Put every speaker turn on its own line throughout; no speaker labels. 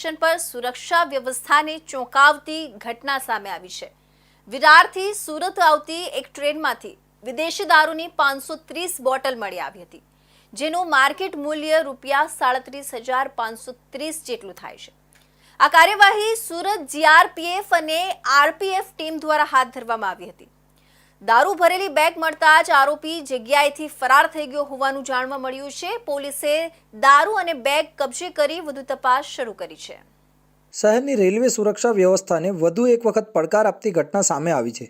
Station પર સુરક્ષા વ્યવસ્થાને ચોંકાવતી ઘટના સામે આવી છે. વિરારથી સુરત આવતી એક ટ્રેનમાંથી વિદેશી દારૂની પાંચસો ત્રીસ બોટલ મળી આવી હતી, જેનું માર્કેટ મૂલ્ય રૂપિયા સાડત્રીસ હજાર પાંચસો ત્રીસ જેટલું થાય છે. આ કાર્યવાહી સુરત જીઆરપીએફ અને આરપીએફ ટીમ દ્વારા હાથ ધરવામાં આવી હતી. દારૂ ભરેલી બેગ મળતા જ આરોપી જગ્યાએથી ફરાર થઈ ગયો હોવાનું જાણવા મળ્યું છે. પોલીસે દારૂ અને બેગ કબજે કરી વધુ તપાસ શરૂ કરી છે.
શહેરની રેલવે સુરક્ષા વ્યવસ્થાને વધુ એક વખત પડકાર આપતી ઘટના સામે આવી છે.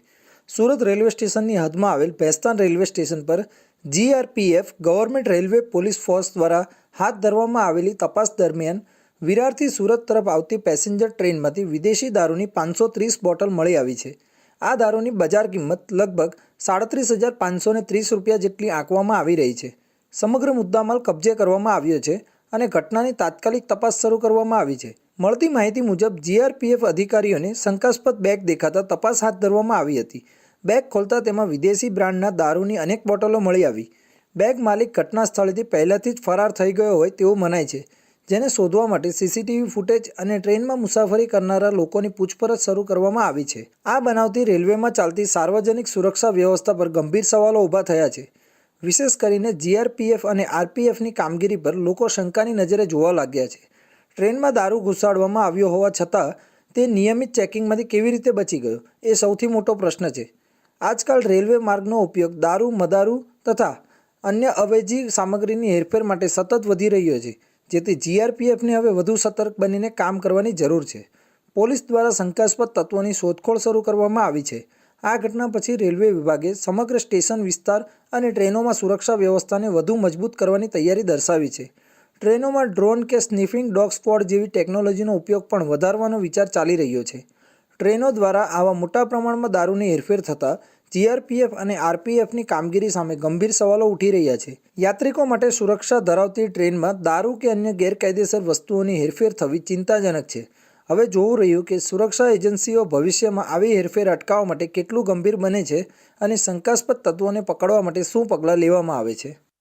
સુરત રેલવે સ્ટેશનની હદમાં આવેલ ભેસ્તાન રેલવે સ્ટેશન પર GRPF, government railway police force દ્વારા હાથ ધરવામાં આવેલી તપાસ દરમિયાન વિરારથી સુરત તરફ આવતી પેસેન્જર ટ્રેનમાંથી વિદેશી દારૂની પાંચસો ત્રીસ બોટલ મળી આવી છે. આ દારૂની બજાર કિંમત લગભગ સાડત્રીસ હજાર પાંચસોને ત્રીસ રૂપિયા જેટલી આંકવામાં આવી રહી છે. સમગ્ર મુદ્દામાલ કબજે કરવામાં આવ્યો છે અને ઘટનાની તાત્કાલિક તપાસ શરૂ કરવામાં આવી છે. મળતી માહિતી મુજબ, જીઆરપીએફ અધિકારીઓને શંકાસ્પદ બેગ દેખાતા તપાસ હાથ ધરવામાં આવી હતી. બેગ ખોલતા તેમાં વિદેશી બ્રાન્ડના દારૂની અનેક બોટલો મળી આવી. બેગ માલિક ઘટના સ્થળેથી પહેલાથી જ ફરાર થઈ ગયો હોય તેવું મનાય છે. જેને શોધવા માટે સીસીટીવી ફૂટેજ અને ટ્રેનમાં મુસાફરી કરનારા લોકોની પૂછપરછ શરૂ કરવામાં આવી છે. આ બનાવથી રેલવેમાં ચાલતી સાર્વજનિક સુરક્ષા વ્યવસ્થા પર ગંભીર સવાલો ઊભા થયા છે. વિશેષ કરીને જીઆરપીએફ અને આરપીએફની કામગીરી પર લોકો શંકાની નજરે જોવા લાગ્યા છે. ટ્રેનમાં દારૂ ઘુસાડવામાં આવ્યો હોવા છતાં, તે નિયમિત ચેકિંગમાંથી કેવી રીતે બચી ગયો, એ સૌથી મોટો પ્રશ્ન છે. આજકાલ રેલવે માર્ગનો ઉપયોગ દારૂ, મદારૂ તથા અન્ય અવેજી સામગ્રીની હેરફેર માટે સતત વધી રહ્યો છે. જેથી જીઆરપીએફને હવે વધુ સતર્ક બનીને કામ કરવાની જરૂર છે. પોલીસ દ્વારા શંકાસ્પદ તત્વોની શોધખોળ શરૂ કરવામાં આવી છે. આ ઘટના પછી રેલવે વિભાગે સમગ્ર સ્ટેશન વિસ્તાર અને ટ્રેનોમાં સુરક્ષા વ્યવસ્થાને વધુ મજબૂત કરવાની તૈયારી દર્શાવી છે. ટ્રેનોમાં ડ્રોન કે સ્નિફિંગ ડોગ સ્પોટ જેવી ટેકનોલોજીનો ઉપયોગ પણ વધારવાનો વિચાર ચાલી રહ્યો છે. ટ્રેનો દ્વારા આવા મોટા પ્રમાણમાં દારૂની હેરફેર થતાં જીઆરપીએફ અને આરપીએફની કામગીરી સામે ગંભીર સવાલો ઉઠી રહ્યા છે. યાત્રિકો માટે સુરક્ષા ધરાવતી ટ્રેનમાં દારૂ કે અન્ય ગેરકાયદેસર વસ્તુઓની હેરફેર થવી ચિંતાજનક છે. હવે જોવું રહ્યું કે સુરક્ષા એજન્સીઓ ભવિષ્યમાં આવી હેરફેર અટકાવવા માટે કેટલું ગંભીર બને છે અને શંકાસ્પદ તત્વોને પકડવા માટે શું પગલાં લેવામાં આવે છે.